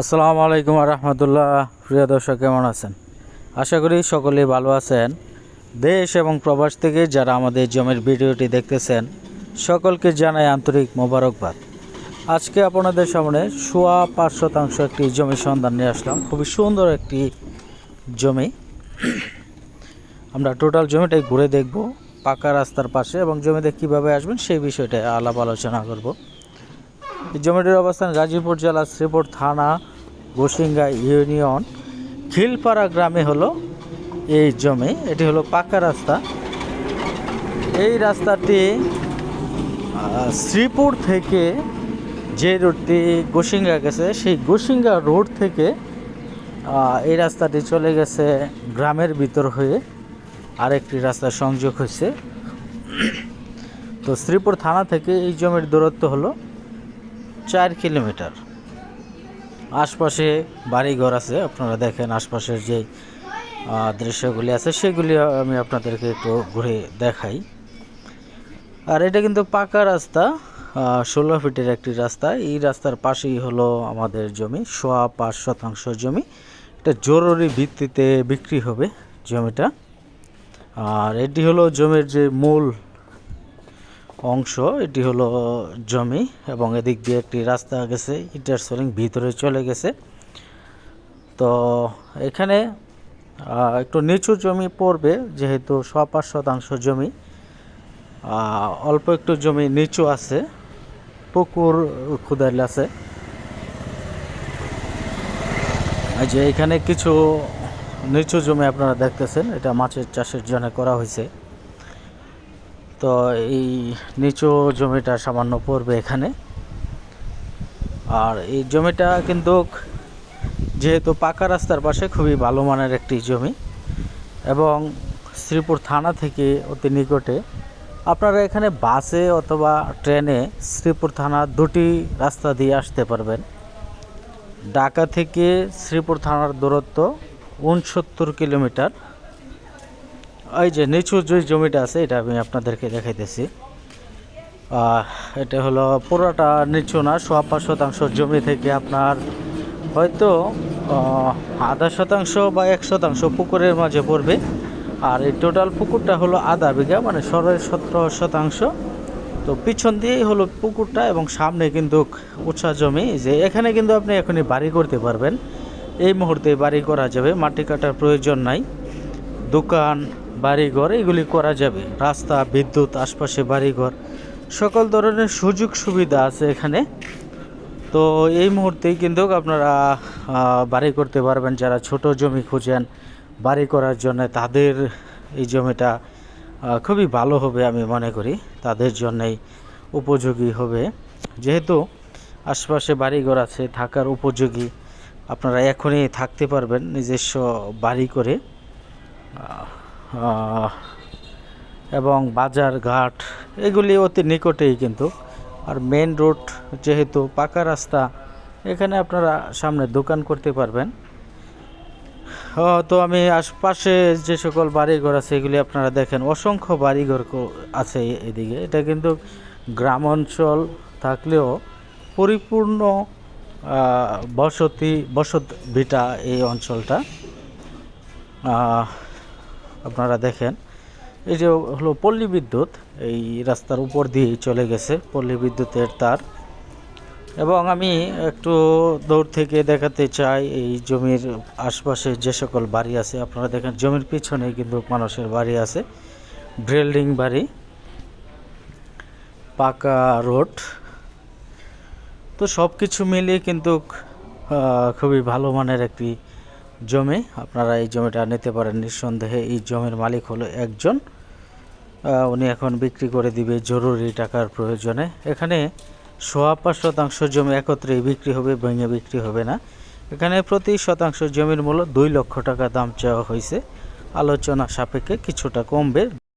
আসসালামু আলাইকুম রহমতুল্লাহ প্রিয় দর্শক, কেমন আছেন? আশা করি সকলেই ভালো আছেন। দেশ এবং প্রবাস থেকে যারা আমাদের জমির ভিডিওটি দেখতেছেন, সকলকে জানাই আন্তরিক মোবারকবাদ। আজকে আপনাদের সামনে সোয়া পাঁচ শতাংশ একটি জমি সন্ধান নিয়ে আসলাম। খুবই সুন্দর একটি জমি। আমরা টোটাল জমিটাই ঘুরে দেখব পাকা রাস্তার পাশে এবং জমিতে কীভাবে আসবেন সেই বিষয়টা আলাপ আলোচনা করব। জমিটির অবস্থান গাজীপুর জেলা শ্রীপুর থানা গোসিঙ্গা ইউনিয়ন। খিলপাড়া গ্রামে হলো এই জমি, এটি হলো পাকা রাস্তা। এই রাস্তাটি শ্রীপুর থেকে যে রোডটি গোসিঙ্গা গেছে, সেই গোসিঙ্গা রোড থেকে এই রাস্তাটি চলে গেছে গ্রামের ভিতর হয়ে আরেকটি রাস্তা সংযোগ হয়েছে। তো শ্রীপুর থানা থেকে এই জমির দূরত্ব হলো চার কিলোমিটার। আশপাশে বাড়িঘর আছে, আপনারা দেখেন আশপাশের যে দৃশ্যগুলি আছে, সেগুলি আমি আপনাদেরকে একটু ঘুরে দেখাই। আর এটা কিন্তু পাকা রাস্তা ষোলো ফিটের একটি রাস্তা। এই রাস্তার পাশেই হলো আমাদের জমি, সোয়া পাঁচ শতাংশ জমি। এটা জরুরি ভিত্তিতে বিক্রি হবে জমিটা। আর এটি হলো জমির যে মূল অংশ, এটি হলো জমি এবং এদিক দিয়ে একটি রাস্তা গেছে ইটার সোলিং ভিতরে চলে গেছে। তো এখানে একটু নিচু জমি পড়বে, যেহেতু ছ পাঁচ শতাংশ জমি। অল্প একটু জমি নিচু আছে, পুকুর খুদাইল আছে। যে এখানে কিছু নিচু জমি আপনারা দেখতেছেন, এটা মাছের চাষের জন্য করা হয়েছে। তো এই নিচু জমিটা সামান্য পড়বে এখানে। আর এই জমিটা কিন্তু যেহেতু পাকা রাস্তার পাশে খুবই ভালো মানের একটি জমি এবং শ্রীপুর থানা থেকে অতি নিকটে আপনারা এখানে বাসে অথবা ট্রেনে শ্রীপুর থানা দুটি রাস্তা দিয়ে আসতে পারবেন। ঢাকা থেকে শ্রীপুর থানার দূরত্ব উনসত্তর কিলোমিটার। এই যে নিচু যে জমিটা আছে, এটা আমি আপনাদেরকে দেখাইতেছি। এটা হলো পুরোটা নিচু না সোয়া পাঁচ শতাংশ জমি থেকে আপনার হয়তো আধা শতাংশ বা এক শতাংশ পুকুরের মাঝে পড়বে। আর এই টোটাল পুকুরটা হলো আধা বিঘা মানে সরের সতেরো শতাংশ। তো পিছন দিয়েই হলো পুকুরটা এবং সামনে কিন্তু উঁচা জমি। যে এখানে কিন্তু আপনি এখনই বাড়ি করতে পারবেন। এই মুহূর্তে বাড়ি করা যাবে, মাটি কাটার প্রয়োজন নাই। দোকান বাড়িঘর, এগুলি করা যাবে। রাস্তা, বিদ্যুৎ, আশপাশে বাড়িঘর, সকল ধরনের সুযোগ সুবিধা আছে এখানে। তো এই মুহূর্তেই কিন্তু আপনারা বাড়ি করতে পারবেন। যারা ছোট জমি খুঁজেন, বাড়ি করার জন্য তাদের এই জমিটা খুবই ভালো হবে আমি মনে করি। তাদের জন্যই উপযোগী হবে। যেহেতু আশপাশে বাড়িঘর আছে, থাকার উপযোগী। আপনারা এখনই থাকতে পারবেন নিজস্ব বাড়ি করে। এবং বাজার ঘাট, এগুলি অতি নিকটেই কিন্তু। আর মেন রোড যেহেতু পাকা রাস্তা, এখানে আপনারা সামনে দোকান করতে পারবেন। তো আমি আশপাশে যে সকল বাড়িঘর আছে, এগুলি আপনারা দেখেন। অসংখ্য বাড়িঘর আছে এদিকে। এটা কিন্তু গ্রাম অঞ্চল থাকলেও পরিপূর্ণ বসতি বসত ভিটা এই অঞ্চলটা। আপনারা দেখেন। এই যে হলো পল্লী বিদ্যুৎ, এই রাস্তার উপর দিয়েই চলে গেছে পল্লী বিদ্যুতের তার। এবং আমি একটু দূর থেকে দেখাতে চাই, এই জমির আশপাশে যে সকল বাড়ি আছে, আপনারা দেখেন জমির পিছনে কিন্তু মানুষের বাড়ি আছে। বিল্ডিং বাড়ি, পাকা রোড। তো সব কিছু মিলিয়ে কিন্তু খুবই ভালো মানের একটি জমি, আপনারা এই জমিটা নিতে পারেন নিঃসন্দেহে। এই জমির মালিক হলো একজন। উনি এখন বিক্রি করে দিবে জরুরি টাকার প্রয়োজনে। এখানে সোয়া পাঁচ শতাংশ জমি একত্রে বিক্রি হবে, ভেঙে বিক্রি হবে না। এখানে প্রতি শতাংশ জমির মূল্য দুই লক্ষ টাকা দাম চাওয়া হয়েছে। আলোচনা সাপেক্ষে কিছুটা কমবে।